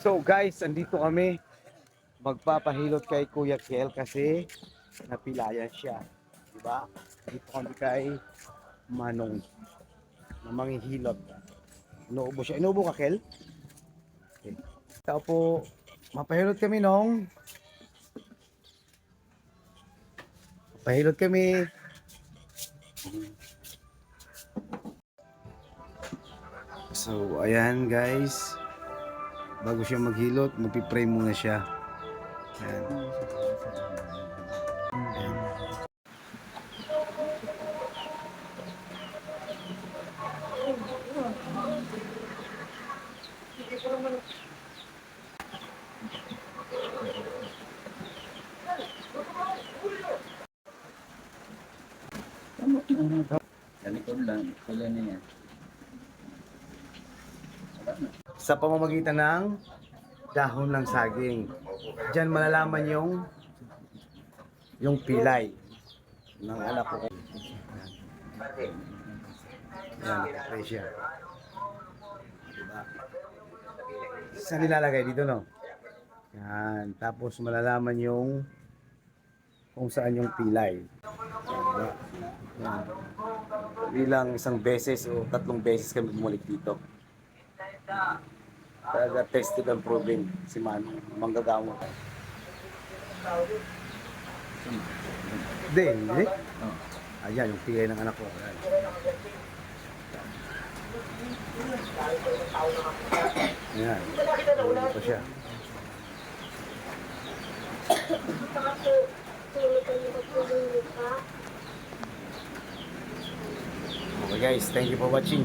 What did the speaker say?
So guys, andito kami. Magpapahilot kay Kuya Kel kasi napilayan siya. Diba? Dito kami kay Manong na manghihilot. Inuubo siya. Inuubo ka, Kel? Okay. Tao po, mapahilot kami nung Pahilot kami. So, ayan guys. Bago siya maghilot, magpipray muna siya. Ayan. Ayan. Likod lang, pala na. Sa pamamagitan ng dahon ng saging. Diyan malalaman yung yung pilay ng anak ko. Nakapray siya. Diba? Saan nilalagay dito, no? Yan. Tapos malalaman yung kung saan yung pilay. Diba? Yan. Bilang isang beses o tatlong beses kami bumalik dito. Talaga tested and proven si Mano, manggagawa. Hindi, hindi. Oh. Ayan, yung pilay ng anak ko. Ayan. Ayan. Ayan pa siya. Okay guys, thank you for watching.